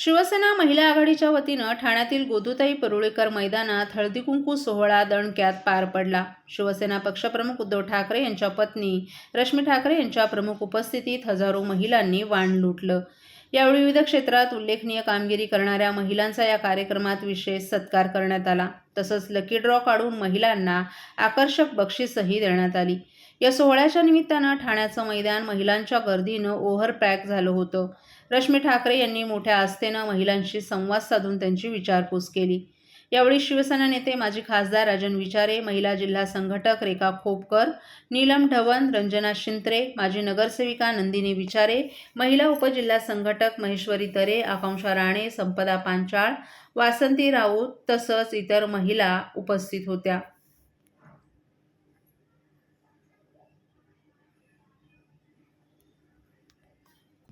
शिवसेना महिला आघाडीच्या वतीनं ठाण्यातील गोदूताई परुळेकर मैदानात हळदी कुंकू सोहळा दणक्यात पार पडला. शिवसेना पक्षप्रमुख उद्धव ठाकरे यांच्या पत्नी रश्मी ठाकरे यांच्या प्रमुख उपस्थितीत हजारो महिलांनी वाण लुटलं. यावेळी विविध क्षेत्रात उल्लेखनीय कामगिरी करणाऱ्या महिलांचा या कार्यक्रमात विशेष सत्कार करण्यात आला. तसंच लकी ड्रॉ काढून महिलांना आकर्षक बक्षीसही देण्यात आली. या सोहळ्याच्या निमित्तानं ठाण्याचं मैदान महिलांच्या गर्दीनं ओव्हर पॅक झालं होतं. रश्मी ठाकरे यांनी मोठ्या आस्थेनं महिलांशी संवाद साधून त्यांची विचारपूस केली. यावेळी शिवसेना नेते माजी खासदार राजन विचारे महिला जिल्हा संघटक रेखा खोपकर नीलम ढवण रंजना शिंत्रे माजी नगरसेविका नंदिनी विचारे महिला उपजिल्हा संघटक महेश्वरी तरे आकांक्षा राणे संपदा पांचाळ वासंती राऊत तसंच इतर महिला उपस्थित होत्या.